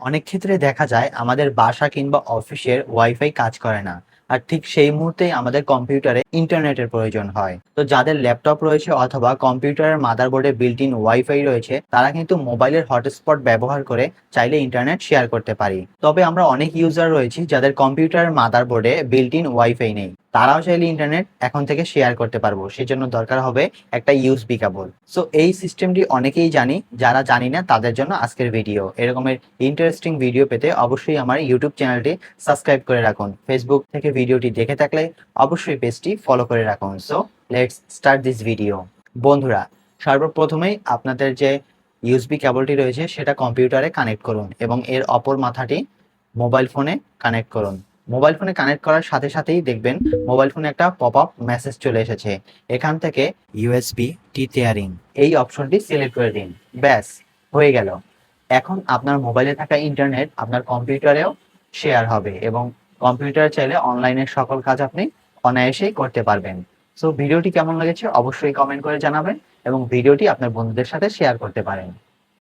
অনেক ক্ষেত্রে দেখা যায় আমাদের বাসা কিংবা অফিসের ওয়াইফাই কাজ করে না। আর ঠিক সেই মুহূর্তেই আমাদের কম্পিউটারে ইন্টারনেটের প্রয়োজন হয়। তো যাদের ল্যাপটপ রয়েছে অথবা কম্পিউটারের মাদারবোর্ডে বিল্ট ইন ওয়াইফাই রয়েছে, তারা কিন্তু মোবাইলের হটস্পট ব্যবহার করে চাইলে ইন্টারনেট শেয়ার করতে পারি। তবে আমরা অনেক ইউজার রয়েছি যাদের কম্পিউটারের মাদারবোর্ডে বিল্ট ইন ওয়াইফাই নেই। তারাও চাইলে ইন্টারনেট এখন থেকে শেয়ার করতে পারব। সেজন্য দরকার হবে একটা ইউএসবি কেবল সো এই সিস্টেমটি অনেকেই জানি, যারা জানি না তাদের জন্য আজকের ভিডিও এরকমের ইন্টারেস্টিং ভিডিও পেতে অবশ্যই আমার ইউটিউব চ্যানেলটি সাবস্ক্রাইব করে রাখুন। ফেসবুক থেকে ভিডিওটি দেখে থাকলে অবশ্যই পেজটি ফলো করে রাখুন। So let's start this video বন্ধুরা, সর্বপ্রথমেই আপনাদের যে ইউএসবি কেবলটি রয়েছে, সেটা কম্পিউটারে কানেক্ট করুন এবং এর অপর মাথাটি মোবাইল ফোনে কানেক্ট করুন। মোবাইল ফোনে কানেক্ট করার সাথে সাথেই দেখবেন মোবাইল ফোনে একটা পপ আপ মেসেজ চলে এসেছে। এখান থেকে ইউএসবি টি টেয়ারিং এই অপশনটি সিলেক্ট করে দিন। ব্যাস, হয়ে গেল। এখন আপনার মোবাইলে থাকা ইন্টারনেট আপনার কম্পিউটারেও শেয়ার হবে এবং কম্পিউটার চাইলে অনলাইনের সকল কাজ আপনি অনায়াসেই করতে পারবেন। সো ভিডিওটি কেমন লেগেছে অবশ্যই কমেন্ট করে জানাবেন এবং ভিডিওটি আপনার বন্ধুদের সাথে শেয়ার করতে পারেন।